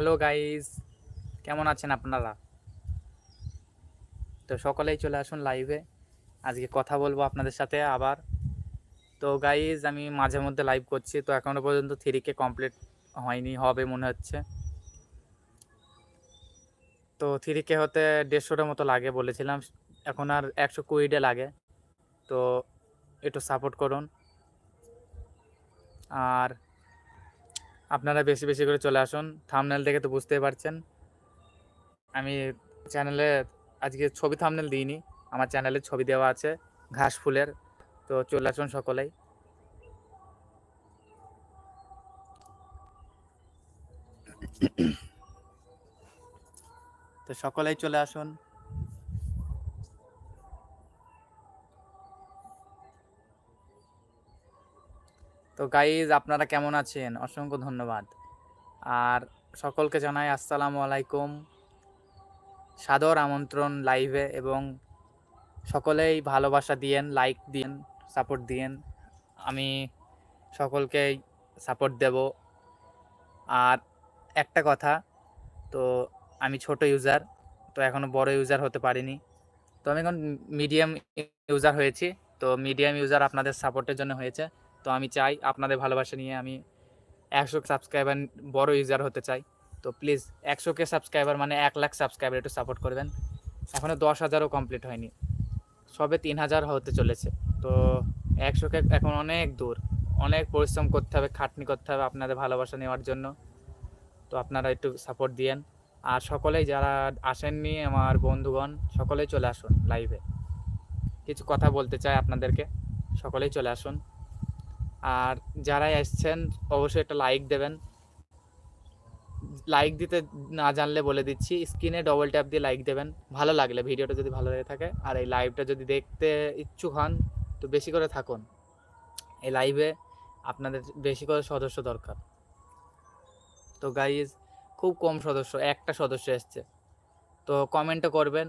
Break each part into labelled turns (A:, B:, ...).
A: Hello guys কেমন আছেন আপনারা? তো সকলেই চলে আসুন লাইভে আজকে কথা বলব আপনাদের সাথে আবার। তো গাইজ আমি মাঝে মধ্যে লাইভ করছি, তো এখনও পর্যন্ত থ্রি কে কমপ্লিট হয়নি, হবে মনে হচ্ছে। তো থ্রি কে হতে দেড়শোটার মতো লাগে বলেছিলাম, এখন আর একশো কুড়িটা লাগে। তো একটু সাপোর্ট করুন। আর আপনারা বেশি বেশি করে চলে আসুন। থামনেল দেখে তো বুঝতেই পারছেন। আমি চ্যানেলে আজকে ছবি থামনেল দিইনি, আমার চ্যানেলে ছবি দেওয়া আছে, ঘাস ফুলের। তো চলে আসুন সকলেই। তো সকলেই চলে আসুন। তো গাইজ আপনারা কেমন আছেন? অসংখ্য ধন্যবাদ। আর সকলকে জানাই আসসালামু আলাইকুম। সাদর আমন্ত্রণ লাইভে এবং সকলেই ভালোবাসা দিয়েন লাইক দিয়েন সাপোর্ট দিয়েন। আমি সকলকেই সাপোর্ট দেব। আর একটা কথা, তো আমি ছোট ইউজার তো এখনও বড় ইউজার হতে পারিনি। তো আমি এখন মিডিয়াম ইউজার হয়েছি। তো মিডিয়াম ইউজার আপনাদের সাপোর্টের জন্য হয়েছে। তো আমি চাই আপনাদের ভালোবাসা নিয়ে আমি একশো সাবস্ক্রাইবার বড় ইউজার হতে চাই। তো প্লিজ একশো কে সাবস্ক্রাইবার মানে এক লাখ সাবস্ক্রাইবার একটু সাপোর্ট করবেন। এখনও দশ হাজারও কমপ্লিট হয়নি। সবে তিন হাজার হতে চলেছে। তো একশো কে এখন অনেক দূর। অনেক পরিশ্রম করতে হবে, খাটনি করতে হবে আপনাদের ভালোবাসা নেওয়ার জন্য। তো আপনারা একটু সাপোর্ট দিয়েন। আর সকলেই যারা আসেননি, আমার বন্ধুগণ, সকলেই চলে আসুন লাইভে কিছু কথা বলতে চাই আপনাদেরকে। সকলেই চলে আসুন। আর যারাই এসছেন অবশ্যই একটা লাইক দেবেন। লাইক দিতে না জানলে বলে দিচ্ছি স্ক্রিনে ডবল ট্যাপ দিয়ে লাইক দেবেন। ভালো লাগলে ভিডিওটা যদি ভালো লেগে থাকে, আর এই লাইভটা যদি দেখতে ইচ্ছুক হন, তো বেশি করে থাকুন। এই লাইভে আপনাদের বেশি করে সদস্য দরকার। তো গাইজ খুব কম সদস্য, একটা সদস্য এসছে। তো কমেন্টও করবেন,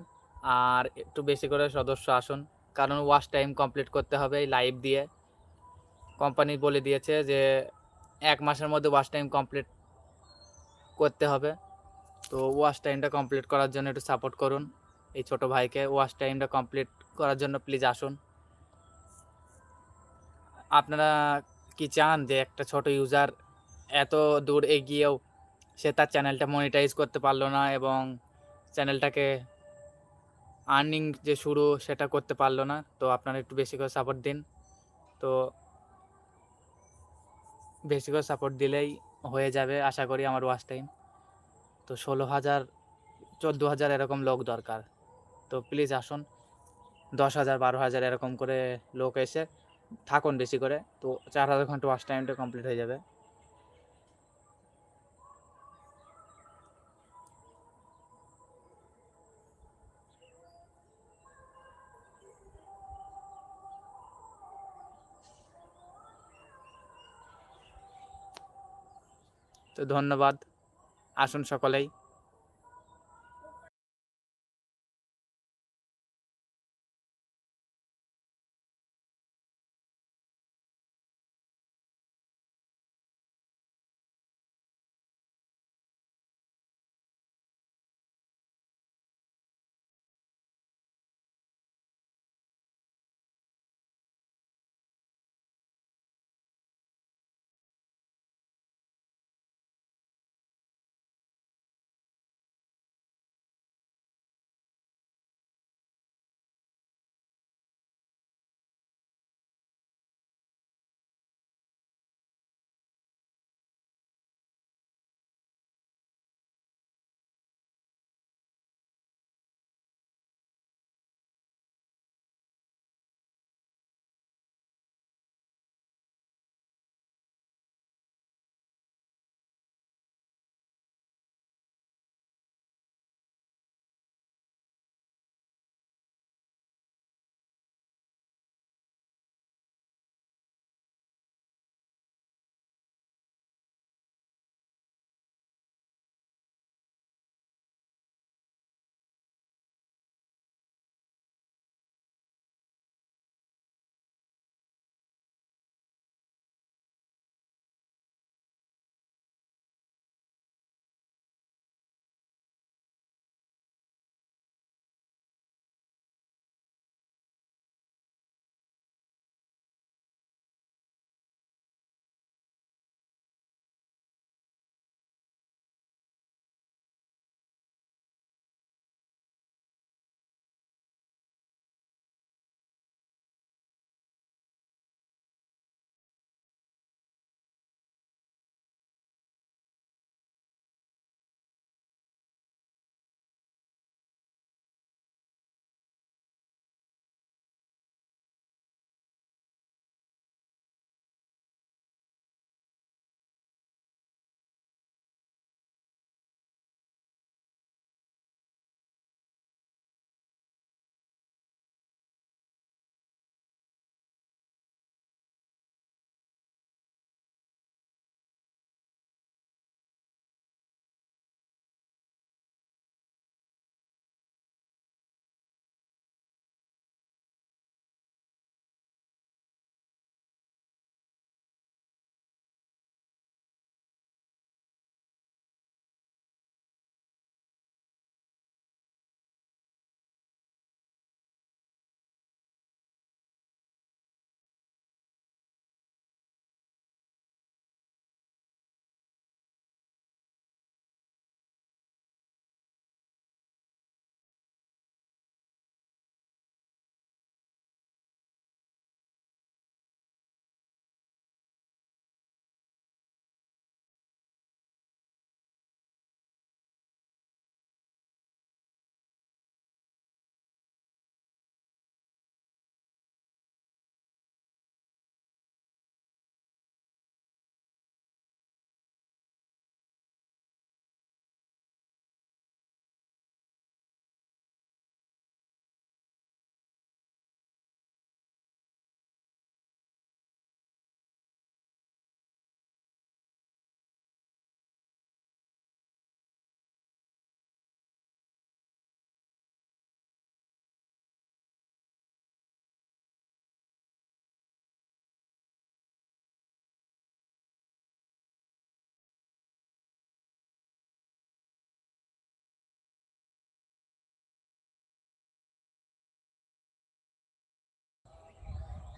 A: আর একটু বেশি করে সদস্য আসুন। কারণ ওয়াশ টাইম কমপ্লিট করতে হবে এই লাইভ দিয়ে। কোম্পানি বলে দিয়েছে যে এক মাসের মধ্যে ওয়াশ টাইম কমপ্লিট করতে হবে। তো ওয়াশ টাইমটা কমপ্লিট করার জন্য একটু সাপোর্ট করুন। এই ছোট ভাইকে ওয়াশ টাইমটা কমপ্লিট করার জন্য প্লিজ আসুন। আপনারা কি চান যে একটা ছোট ইউজার এত দূর এগিয়েও সে তার চ্যানেলটা মনিটাইজ করতে পারল না এবং চ্যানেলটাকে আর্নিং যে শুরু সেটা করতে পারল না, তো আপনারা একটু বেশি করে সাপোর্ট দিন। তো বেশি করে সাপোর্ট দিলেই হয়ে যাবে, আশা করি আমার ওয়াশ টাইম তো ষোলো হাজার, চোদ্দ হাজার এরকম লোক দরকার। তো প্লিজ আসুন, দশ হাজার, বারো হাজার এরকম করে লোক এসে থাকুন বেশি করে। তো চার হাজার ঘণ্টা ওয়াশ টাইমটা কমপ্লিট হয়ে যাবে। তো ধন্যবাদ। আসুন সকলেই।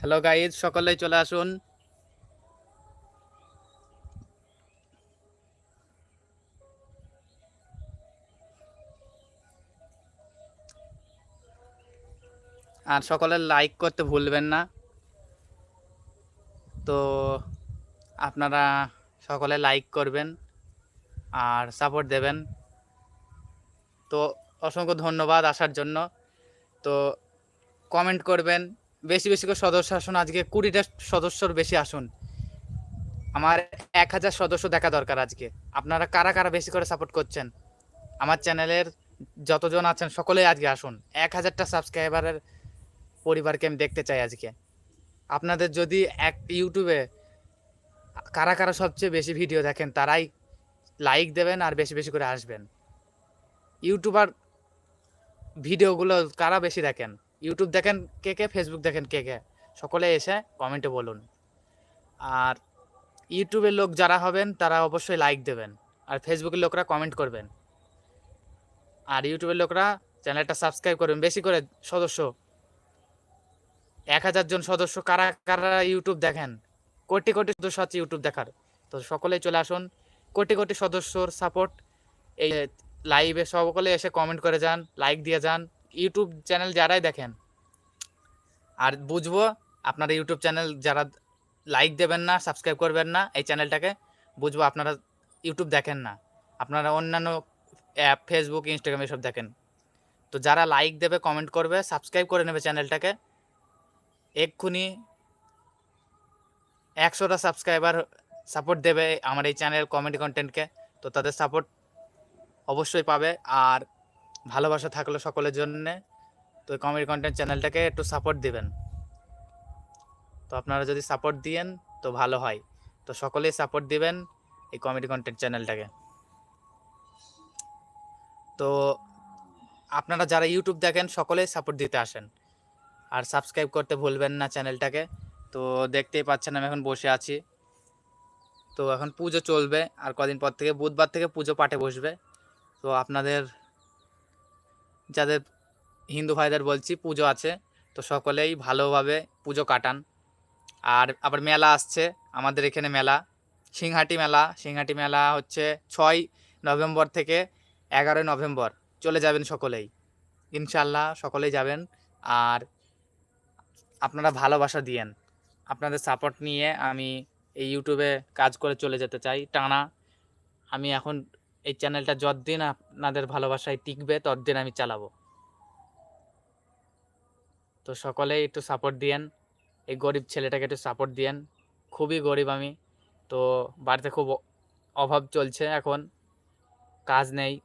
A: হ্যালো গাইজ সকলেই চলে আসুন। আর সকলে লাইক করতে ভুলবেন না। তো আপনারা সকলে লাইক করবেন আর সাপোর্ট দেবেন। তো অসংখ্য ধন্যবাদ আসার জন্য। তো কমেন্ট করবেন। বেশি বেশি করে সদস্য আসুন। আজকে কুড়িটা সদস্যর বেশি আসুন। আমার এক হাজার সদস্য দেখা দরকার আজকে। আপনারা কারা কারা বেশি করে সাপোর্ট করছেন? আমার চ্যানেলের যতজন আছেন, সকলেই আজকে আসুন। এক হাজারটা সাবস্ক্রাইবারের পরিবারকে আমি দেখতে চাই আজকে। আপনাদের যদি এক ইউটিউবে কারা কারা সবচেয়ে বেশি ভিডিও দেখেন, তারাই লাইক দেবেন আর বেশি বেশি করে আসবেন। ইউটিউবার ভিডিওগুলো কারা বেশি দেখেন? ইউটিউব দেখেন কে কে ফেসবুক দেখেন কে কে। সকলে এসে কমেন্টে বলুন। আর ইউটিউবের লোক যারা হবেন, তারা অবশ্যই লাইক দেবেন। আর ফেসবুকের লোকরা কমেন্ট করবেন। আর ইউটিউবের লোকরা চ্যানেলটা সাবস্ক্রাইব করবেন। বেশি করে সদস্য, এক হাজার জন সদস্য কারা কারা ইউটিউব দেখেন? কোটি কোটি সদস্য আছে ইউটিউব দেখার। তো সকলেই চলে আসুন। কোটি কোটি সদস্যর সাপোর্ট এই লাইভে সকলে এসে কমেন্ট করে যান লাইক দিয়ে যান। ইউটিউব চ্যানেল যারাই দেখেন, আর বুঝব আপনারা ইউটিউব চ্যানেল যারা লাইক দেবেন না সাবস্ক্রাইব করবেন না, এই চ্যানেলটাকে বুঝব আপনারা ইউটিউব দেখেন না। আপনারা অন্যান্য অ্যাপ ফেসবুক ইনস্টাগ্রাম এসব দেখেন। তো যারা লাইক দেবে কমেন্ট করবে সাবস্ক্রাইব করে নেবে চ্যানেলটাকে এক্ষুনি একশোটা সাবস্ক্রাইবার সাপোর্ট দেবে আমার এই চ্যানেল কমেডি কন্টেন্টকে তো তাদের সাপোর্ট অবশ্যই পাবে। আর ভালোবাসা থাকল সকলের জন্যে, তো কমেডি কন্টেন্ট চ্যানেলটাকে একটু সাপোর্ট দিবেন। তো আপনারা যদি সাপোর্ট দিয়েন, তো ভালো হয়। তো সকলেই সাপোর্ট দিবেন এই কমেডি কন্টেন্ট চ্যানেলটাকে তো আপনারা যারা ইউটিউব দেখেন, সকলেই সাপোর্ট দিতে আসেন। আর সাবস্ক্রাইব করতে ভুলবেন না চ্যানেলটাকে তো দেখতেই পাচ্ছেন আমি এখন বসে আছি। তো এখন পুজো চলবে, আর কদিন পর থেকে, বুধবার থেকে পুজো পাঠে বসবে। তো আপনাদের যাদের হিন্দু ভাইদের বলছি, পুজো আছে, তো সকলেই ভালোভাবে পুজো কাটান। আর আবার মেলা আসছে, আমাদের এখানে মেলা, সিংহাটি মেলা। সিংহাটি মেলা হচ্ছে ছয় নভেম্বর থেকে এগারোই নভেম্বর। চলে যাবেন সকলেই। ইনশাল্লাহ সকলেই যাবেন। আর আপনারা ভালোবাসা দিয়েন। আপনাদের সাপোর্ট নিয়ে আমি এই ইউটিউবে কাজ করে চলে যেতে চাই। টানা, আমি এখন এই চ্যানেলটা যতদিন আপনাদের ভালোবাসায় টিকবে, ততদিন আমি চালাবো। তো সকলেই একটু সাপোর্ট দিয়েন। এই গরিব ছেলেটাকে একটু সাপোর্ট দিয়েন। খুবই গরিব আমি। তো বাড়িতে খুব অভাব চলছে এখন। কাজ নেই।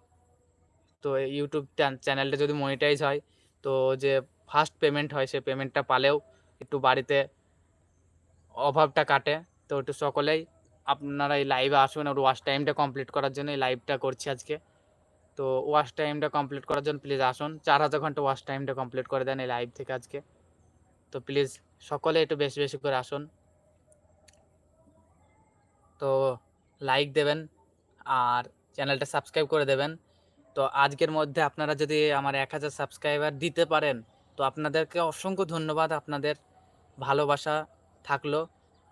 A: তো ইউটিউব চ্যান- চ্যানেলটা যদি মনিটাইজ হয়, তো যে ফার্স্ট পেমেন্ট হয় সে পেমেন্টটা পালেও একটু বাড়িতে অভাবটা কাটে। তো একটু সকলেই আপনারা এই লাইভে আসুন আর ওয়াশ টাইমটা কমপ্লিট করার জন্য এই লাইভটা করছি আজকে। তো ওয়াশ টাইমটা কমপ্লিট করার জন্য প্লিজ আসুন। চার হাজার ঘণ্টা ওয়াশ টাইমটা কমপ্লিট করে দেন এই লাইভ থেকে আজকে। তো প্লিজ সকলে একটু বেশি বেশি করে আসুন। তো লাইক দেবেন আর চ্যানেলটা সাবস্ক্রাইব করে দেবেন। তো আজকের মধ্যে আপনারা যদি আমার এক হাজার সাবস্ক্রাইবার দিতে পারেন, তো আপনাদেরকে অসংখ্য ধন্যবাদ। আপনাদের ভালোবাসা থাকল।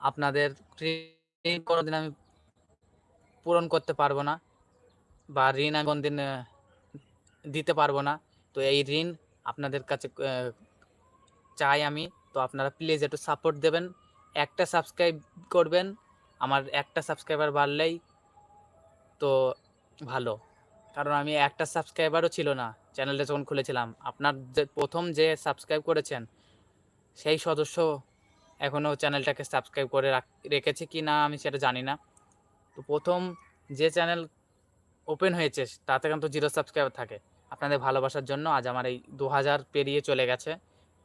A: আপনাদের ঋণ কোনোদিন আমি পূরণ করতে পারব না বা ঋণ আমি কোনোদিন দিতে পারব না। তো এই ঋণ আপনাদের কাছে চাই আমি। তো আপনারা প্লিজ একটু সাপোর্ট দেবেন। একটা সাবস্ক্রাইব করবেন। আমার একটা সাবস্ক্রাইবার বাড়লেই তো ভালো। কারণ আমি একটা সাবস্ক্রাইবারও ছিল না চ্যানেলটা যখন খুলেছিলাম। আপনার যে প্রথম যে সাবস্ক্রাইব করেছেন, সেই সদস্য এখনও চ্যানেলটাকে সাবস্ক্রাইব করে রাখ- রেখেছে কি না আমি সেটা জানি না। তো প্রথম যে চ্যানেল ওপেন হয়েছে, তাতে কিন্তু জিরো সাবস্ক্রাইবার থাকে। আপনাদের ভালোবাসার জন্য আজ আমার এই দু হাজার পেরিয়ে চলে গেছে।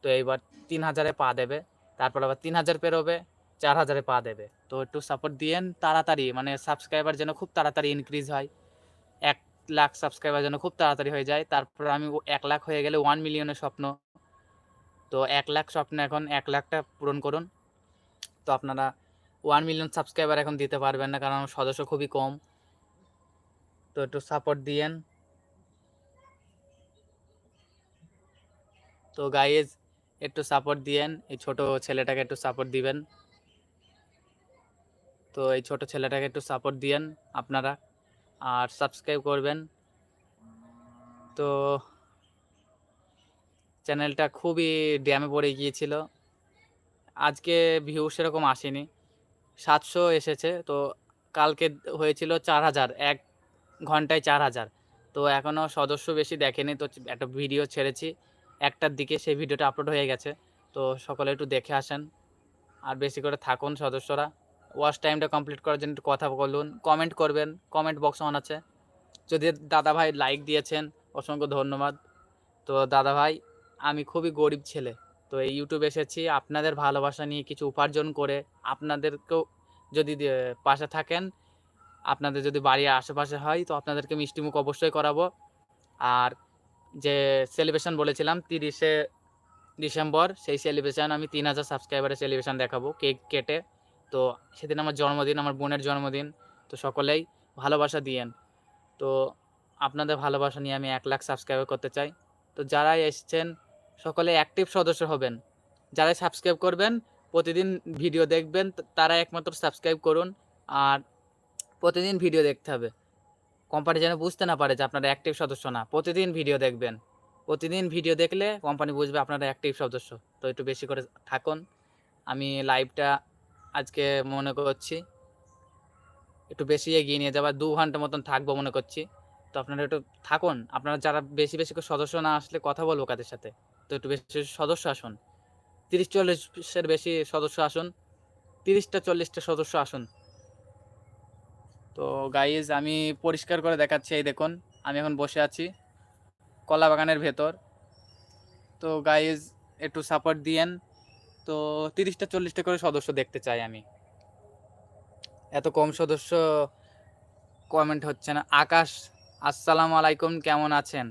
A: তো এইবার তিন হাজারে পা দেবে, তারপর আবার তিন হাজার পেরোবে, চার হাজারে পা দেবে। তো একটু সাপোর্ট দিয়েন তাড়াতাড়ি মানে সাবস্ক্রাইবার যেন খুব তাড়াতাড়ি ইনক্রিজ হয়। এক লাখ সাবস্ক্রাইবার যেন খুব তাড়াতাড়ি হয়ে যায়, তারপর আমি এক লাখ হয়ে গেলে ওয়ান মিলিয়নের স্বপ্ন। তো এক লাখ স্বপ্ন এখন এক লাখটা পূরণ করুন। তো আপনারা ওয়ান মিলিয়ন সাবস্ক্রাইবার এখন দিতে পারবেন না, কারণ সদস্য খুবই কম। তো একটু সাপোর্ট দিয়েন। তো গাইজ একটু সাপোর্ট দিয়েন। এই ছোট ছেলেটাকে একটু সাপোর্ট দিবেন। তো এই ছোট ছেলেটাকে একটু সাপোর্ট দিয়েন আপনারা। আর সাবস্ক্রাইব করবেন। তো চ্যানেলটা খুবই ড্যামে পড়ে গিয়েছিল। আজকে ভিউ সেরকম আসেনি। সাতশো এসেছে, তো কালকে হয়েছিল চার হাজার, এক ঘন্টায় চার হাজার। তো এখনও সদস্য বেশি দেখেনি, তো একটা ভিডিও ছেড়েছি। একটার দিকে সেই ভিডিওটা আপলোড হয়ে গেছে, তো সকলে একটু দেখে আসেন। আর বেশি করে থাকুন সদস্যরা। ওয়াচ টাইমটা কমপ্লিট করার জন্য একটু কথা বলুন কমেন্ট করবেন কমেন্ট বক্স অন আছে। যদি দাদা ভাই লাইক দিয়েছেন, অসংখ্য ধন্যবাদ। তো দাদা ভাই আমি খুবই গরিব ছেলে। তো এই ইউটিউবে এসেছি। আপনাদের ভালোবাসা নিয়ে কিছু উপার্জন করে আপনাদেরকেও যদি পাশে থাকেন, আপনাদের যদি বাড়ির আশেপাশে হয়, তো আপনাদেরকে মিষ্টিমুখ অবশ্যই করাবো। আর যে সেলিব্রেশন বলেছিলাম, তিরিশে ডিসেম্বর, সেই সেলিব্রেশন আমি তিন হাজার সাবস্ক্রাইবারের সেলিব্রেশন দেখাবো কেক কেটে। তো সেদিন আমার জন্মদিন, আমার বোনের জন্মদিন। তো সকলেই ভালোবাসা দিয়েন। তো আপনাদের ভালোবাসা নিয়ে আমি এক লাখ সাবস্ক্রাইবার করতে চাই। তো যারাই এসছেন সকলে অ্যাক্টিভ সদস্য হবেন। যারাই সাবস্ক্রাইব করবেন, প্রতিদিন ভিডিও দেখবেন তারা একমাত্র সাবস্ক্রাইব করুন, আর প্রতিদিন ভিডিও দেখতে হবে। কোম্পানি যেন বুঝতে না পারে যে আপনারা অ্যাক্টিভ সদস্য না, প্রতিদিন ভিডিও দেখবেন। প্রতিদিন ভিডিও দেখলে কোম্পানি বুঝবে আপনারা অ্যাক্টিভ সদস্য। তো একটু বেশি করে থাকুন। আমি লাইভটা আজকে মনে করছি, একটু বেশি এগিয়ে নিয়ে যাবার দু ঘণ্টা মতন থাকব মনে করছি। তো আপনারা একটু থাকুন। আপনারা যারা বেশি বেশি করে সদস্য না আসলে কথা বলব কাদের সাথে? তো একটু বেশি সদস্য আসন। তিরিশ চল্লিশের বেশি সদস্য আসন। তিরিশটা চল্লিশটা সদস্য আসন। তো গাইজ আমি পরিষ্কার করে দেখাচ্ছি, এই দেখুন, আমি এখন বসে আছি কলা বাগানের ভেতর। তো গাইজ একটু সাপোর্ট দিয়েন। তো তিরিশটা চল্লিশটা করে সদস্য দেখতে চাই আমি। এত কম সদস্য কমেন্ট হচ্ছে না। আকাশ, আসসালামু আলাইকুম, কেমন আছেন?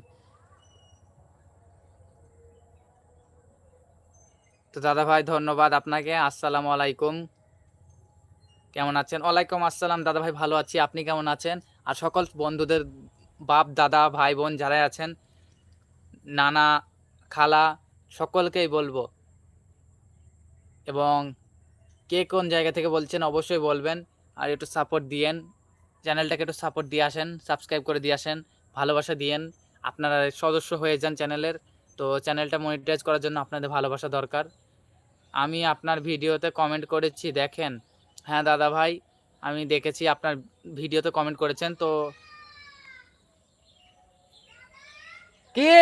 A: তো দাদা ভাই, ধন্যবাদ আপনাকে। আসসালামু আলাইকুম। কেমন আছেন? ওয়ালাইকুম আসসালাম, দাদা ভাই, ভালো আছি। আপনি কেমন আছেন? আর সকল বন্ধুদের, বাপ, দাদা, ভাই, বোন যারাই আছেন, নানা, খালা, সকলকেই বলব। এবং কে কোন জায়গা থেকে বলছেন অবশ্যই বলবেন। আর একটু সাপোর্ট দিয়েন। চ্যানেলটাকে একটু সাপোর্ট দিয়ে আসেন সাবস্ক্রাইব করে দিয়ে আসেন, ভালোবাসা দিয়েন। আপনারা সদস্য হয়ে যান চ্যানেলের। তো চ্যানেলটা মনিটাইজ করার জন্য আপনাদের ভালোবাসা দরকার। আমি আপনার ভিডিওতে কমেন্ট করেছি, দেখেন। হ্যাঁ দাদা ভাই, আমি দেখেছি আপনার ভিডিওতে কমেন্ট করেছেন, তো কে?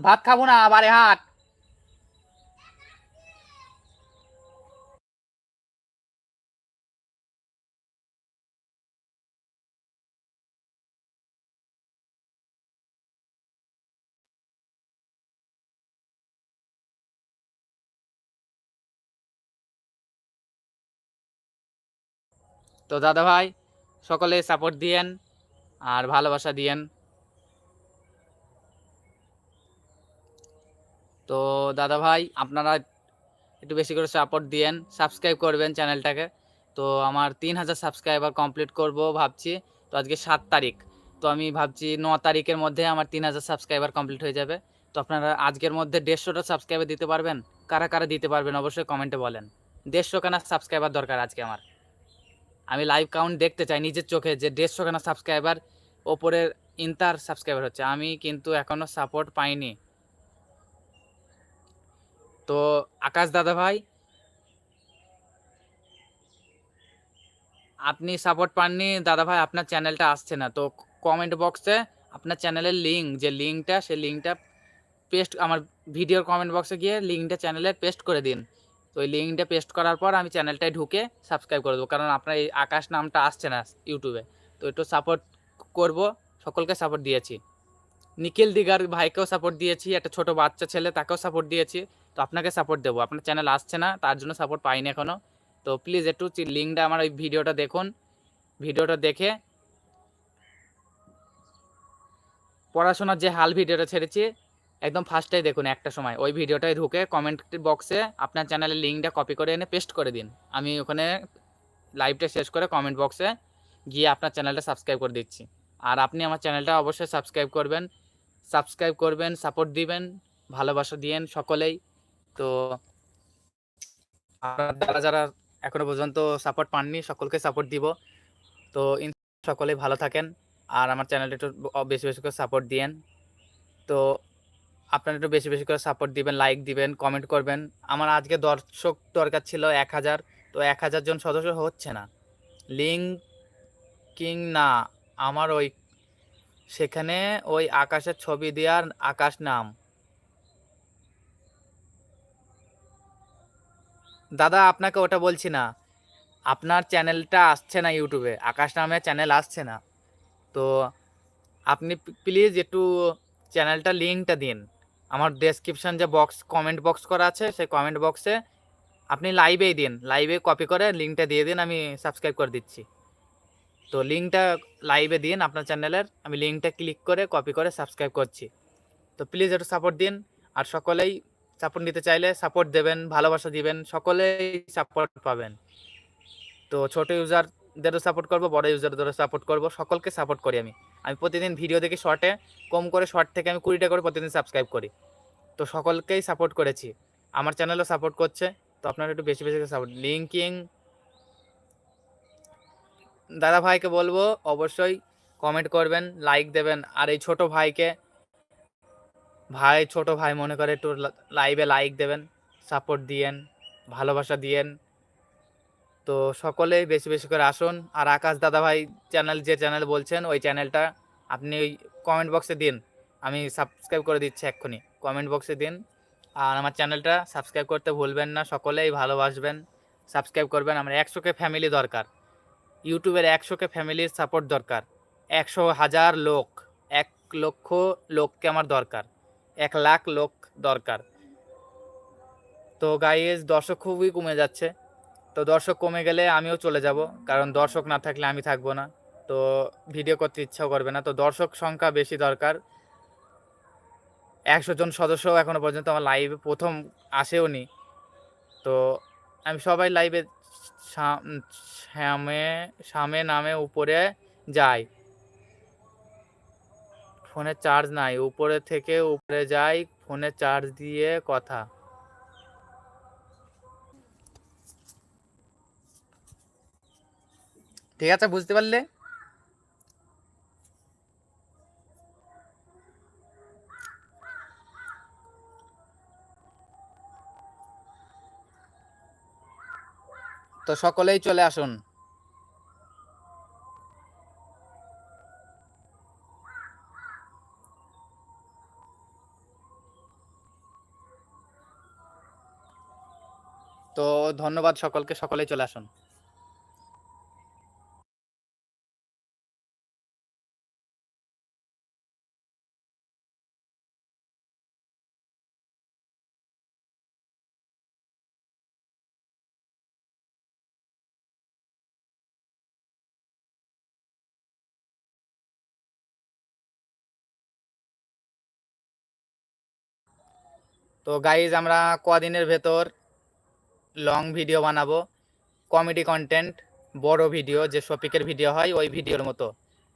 A: ভাত খাব না, বারে হাট। তো দাদা ভাই সকলে সাপোর্ট দিয়েন আর ভালোবাসা দিয়েন। তো দাদা ভাই আপনারা একটু বেশি করে সাপোর্ট দিয়েন সাবস্ক্রাইব করবেন চ্যানেলটাকে তো আমার তিন হাজার সাবস্ক্রাইবার কমপ্লিট করব ভাবছি, তো আজকে সাত তারিখ। তো আমি ভাবছি ন তারিখের মধ্যে আমার তিন হাজার সাবস্ক্রাইবার কমপ্লিট হয়ে যাবে। তো আপনারা আজকের মধ্যে দেড়শোটা সাবস্ক্রাইবার দিতে পারবেন, কারা কারা দিতে পারবেন অবশ্যই কমেন্টে বলেন। দেড়শো খানা সাবস্ক্রাইবার দরকার আজকে আমার। আমি লাইভ কাউন্ট দেখতে চাই নিজের চোখে যে দেড়শো খানা সাবস্ক্রাইবার ওপরের ইন্টার সাবস্ক্রাইবার হচ্ছে। আমি কিন্তু এখনও সাপোর্ট পাইনি। তো আকাশ দাদা ভাই, আপনি সাপোর্ট পাননি? দাদা ভাই, আপনার চ্যানেলটা আসছে না। তো কমেন্ট বক্সে আপনার চ্যানেলের লিঙ্ক যে লিঙ্কটা সেই লিঙ্কটা পেস্ট আমার ভিডিওর কমেন্ট বক্সে গিয়ে লিঙ্কটা চ্যানেলে পেস্ট করে দিন। তো ওই লিঙ্কটা পেস্ট করার পর আমি চ্যানেলটায় ঢুকে সাবস্ক্রাইব করে দেবো। কারণ আপনার এই আকাশ নামটা আসছে না ইউটিউবে। তো একটু সাপোর্ট করব, সকলকে সাপোর্ট দিয়েছি। নিখিল দিগার ভাইকেও সাপোর্ট দিয়েছি, একটা ছোট বাচ্চা ছেলে, তাকেও সাপোর্ট দিয়েছি। তো আপনাকে সাপোর্ট দেবো। আপনার চ্যানেল আসছে না, তার জন্য সাপোর্ট পাইনি এখনও তো প্লিজ একটু লিঙ্কটা আমার ওই ভিডিওটা দেখুন। ভিডিওটা দেখে পড়াশোনার যে হাল ভিডিওটা ছেড়েছি একদম ফার্স্টেই দেখুন একটা সময়। ওই ভিডিওটায় ঢুকে কমেন্ট বক্সে আপনার চ্যানেলের লিঙ্কটা কপি করে এনে পেস্ট করে দিন। আমি ওখানে লাইভটা শেষ করে কমেন্ট বক্সে গিয়ে আপনার চ্যানেলটা সাবস্ক্রাইব করে দিচ্ছি। আর আপনি আমার চ্যানেলটা অবশ্যই সাবস্ক্রাইব করবেন। সাবস্ক্রাইব করবেন সাপোর্ট দিবেন, ভালোবাসা দিয়েন সকলেই। তো যারা যারা এখনও পর্যন্ত সাপোর্ট পাননি, সকলকে সাপোর্ট দিব। তো সকলেই ভালো থাকেন। আর আমার চ্যানেলটা একটু বেশি বেশি করে সাপোর্ট দিয়েন। তো আপনারা একটু বেশি বেশি করে সাপোর্ট দিবেন লাইক দিবেন কমেন্ট করবেন। আমার আজকে দর্শক দরকার ছিল এক হাজার, তো এক হাজার জন সদস্য হচ্ছে না। লিঙ্ক কিং না, আমার ওই সেখানে ওই আকাশের ছবি দেওয়ার আকাশ নাম। দাদা, আপনাকে ওটা বলছি না। আপনার চ্যানেলটা আসছে না ইউটিউবে, আকাশ নামে চ্যানেল আসছে না। তো আপনি প্লিজ একটু চ্যানেলটা লিঙ্কটা দিন। আমার ডেসক্রিপশান যে বক্স কমেন্ট বক্স করা আছে, সেই কমেন্ট বক্সে আপনি লাইভেই দিন লাইভে কপি করে লিঙ্কটা দিয়ে দিন, আমি সাবস্ক্রাইব করে দিচ্ছি। তো লিঙ্কটা লাইভে দিন, আপনার চ্যানেলের আমি লিঙ্কটা ক্লিক করে কপি করে সাবস্ক্রাইব করছি। তো প্লিজ একটু সাপোর্ট দিন, আর সকলেই সাপোর্ট নিতে চাইলে সাপোর্ট দেবেন, ভালোবাসা দিবেন, সকলেই সাপোর্ট পাবেন। তো ছোট ইউজারদেরও সাপোর্ট করব, বড় ইউজারদেরও সাপোর্ট করব, সকলকে সাপোর্ট করি আমি। আমি প্রতিদিন ভিডিও দেখি শর্টে কম করে শর্ট থেকে আমি কুড়িটা করে প্রতিদিন সাবস্ক্রাইব করি। তো সকলকেই সাপোর্ট করেছি। আমার চ্যানেলও সাপোর্ট করছে। তো আপনারা একটু বেশি বেশি সাপোর্ট লিঙ্কিং দাদা ভাইকে বলব, অবশ্যই কমেন্ট করবেন লাইক দেবেন। আর এই ছোট ভাইকে, ভাই, ছোট ভাই মনে করে একটু লাইভে লাইক দেবেন সাপোর্ট দিয়েন, ভালোবাসা দিয়েন। তো সকলেই বেশি বেশি করে আসুন। আর আকাশ দাদা ভাই চ্যানেল যে চ্যানেল বলছেন, ওই চ্যানেলটা আপনি ওই কমেন্ট বক্সে দিন। আমি সাবস্ক্রাইব করে দিচ্ছি এক্ষুনি। কমেন্ট বক্সে দিন। আর আমার চ্যানেলটা সাবস্ক্রাইব করতে ভুলবেন না। সকলেই ভালোবাসবেন সাবস্ক্রাইব করবেন। আমার একশোকে ফ্যামিলি দরকার। ইউটিউবের একশোকে ফ্যামিলির সাপোর্ট দরকার। একশো হাজার লোক, এক লক্ষ লোককে আমার দরকার। এক লাখ লোক দরকার। তো গাইজ দর্শক খুবই কমে যাচ্ছে। তো দর্শক কমে গেলে আমিও চলে যাব, কারণ দর্শক না থাকলে আমি থাকব না। তো ভিডিও করতে ইচ্ছাও করবে না। তো দর্শক সংখ্যা বেশি দরকার। একশো জন সদস্য এখনও পর্যন্ত আমার লাইভে প্রথম আসেও নি। তো আমি সবাই লাইভে সামে সামে নামে, উপরে যাই। ফোনে চার্জ নাই। উপরে থেকে উপরে যাই, ফোনে চার্জ দিয়ে কথা। ঠিক আছে বুঝতে পারলে? তো সকলেই চলে আসুন। তো ধন্যবাদ সকলকে সকলেই চলে আসুন। তো গাইজ আমরা কদিনের ভেতর লং ভিডিও বানাবো কমেডি কন্টেন্ট বড় ভিডিও যে শপিকের ভিডিও হয়, ওই ভিডিওর মতো।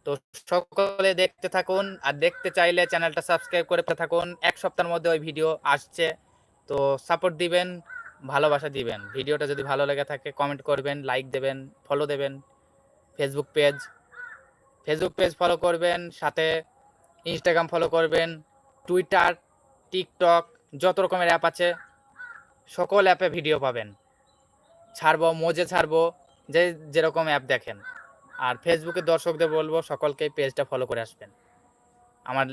A: তো সকলে দেখতে থাকুন, আর দেখতে চাইলে চ্যানেলটা সাবস্ক্রাইব করে থাকুন, এক সপ্তাহের মধ্যে ওই ভিডিও আসছে। তো সাপোর্ট দিবেন, ভালোবাসা দিবেন। ভিডিওটা যদি ভালো লেগে থাকে কমেন্ট করবেন লাইক দেবেন ফলো দেবেন Facebook page Facebook page follow করবেন, সাথে ইনস্টাগ্রাম ফলো করবেন টুইটার টিকটক যত রকমের অ্যাপ আছে, সকল অ্যাপে ভিডিও পাবেন। ছাড়বো, মোজে ছাড়বো, যে যেরকম অ্যাপ দেখেন। আর ফেসবুকে দর্শকদের বলব, সকলকে পেজটা ফলো করে আসবেন। আমার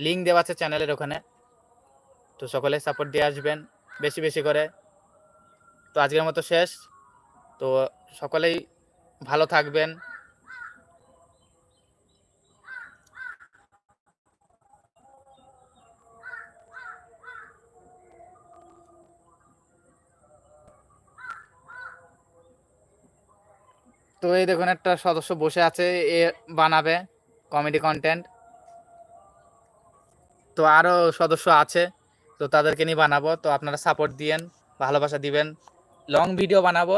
A: লিঙ্ক দেওয়া আছে চ্যানেলের ওখানে। তো সকলে সাপোর্ট দিয়ে আসবেন, বেশি বেশি করে। তো আজকের মতো শেষ। তো সকলেই ভালো থাকবেন। তো এই দেখুন, একটা সদস্য বসে আছে, এ বানাবে কমেডি কন্টেন্ট তো আরও সদস্য আছে, তো তাদেরকে নিয়ে বানাবো। তো আপনারা সাপোর্ট দিয়েন, ভালোবাসা দিবেন। লং ভিডিও বানাবো,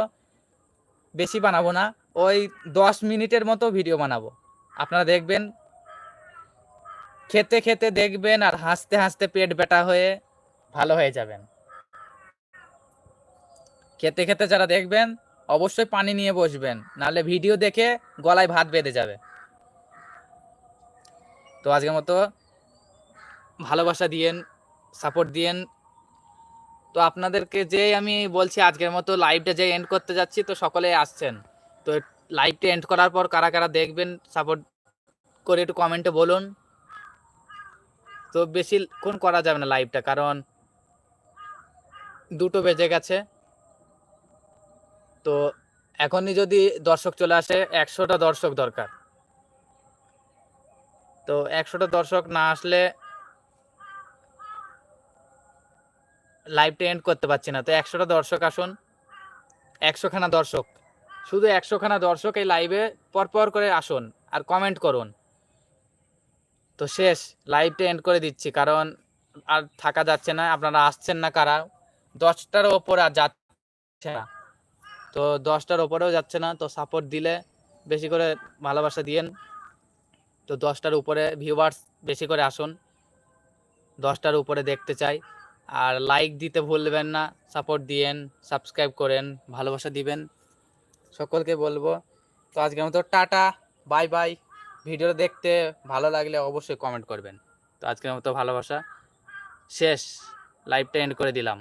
A: বেশি বানাবো না, ওই দশ মিনিটের মতো ভিডিও বানাবো। আপনারা দেখবেন, খেতে খেতে দেখবেন আর হাসতে হাসতে পেট ব্যথা হয়ে ভালো হয়ে যাবেন। খেতে খেতে যারা দেখবেন অবশ্যই পানি নিয়ে বসবেন, নাহলে ভিডিও দেখে গলায় ভাত বেঁধে যাবে। তো আজকের মতো ভালোবাসা দিয়েন সাপোর্ট দিয়েন। তো আপনাদেরকে যে আমি বলছি, আজকের মতো লাইভটা যে এন্ড করতে যাচ্ছি, তো সকলে আসছেন। তো লাইভটা এন্ড করার পর কারা কারা দেখবেন সাপোর্ট করে একটু কমেন্টে বলুন। তো বেশিক্ষণ করা যাবে না লাইভটা কারণ দুটো বেজে গেছে। তো এখনই যদি দর্শক চলে আসে, একশোটা দর্শক দরকার। তো একশোটা দর্শক না আসলে লাইভটা এন্ড করতে পারছি না। তো একশোটা দর্শক আসুন, একশোখানা দর্শক। শুধু একশোখানা দর্শক এই লাইভে পরপর করে আসুন আর কমেন্ট করুন। তো শেষ লাইভটা এন্ড করে দিচ্ছি, কারণ আর থাকা যাচ্ছে না, আপনারা আসছেন না কারা? দশটার ওপরে আর যাচ্ছে না। তো দশটার ওপরেও যাচ্ছে না, তো সাপোর্ট দিলে বেশি করে ভালোবাসা দিয়েন। তো দশটার উপরে ভিউয়ার্স বেশি করে আসুন, দশটার উপরে দেখতে চাই। আর লাইক দিতে ভুলবেন না সাপোর্ট দিয়েন সাবস্ক্রাইব করেন, ভালোবাসা দিবেন। সকলকে বলব, তো আজকের মতো টাটা বাই বাই ভিডিও দেখতে ভালো লাগলে অবশ্যই কমেন্ট করবেন। তো আজকের মতো ভালোবাসা শেষ লাইভটা এন্ড করে দিলাম।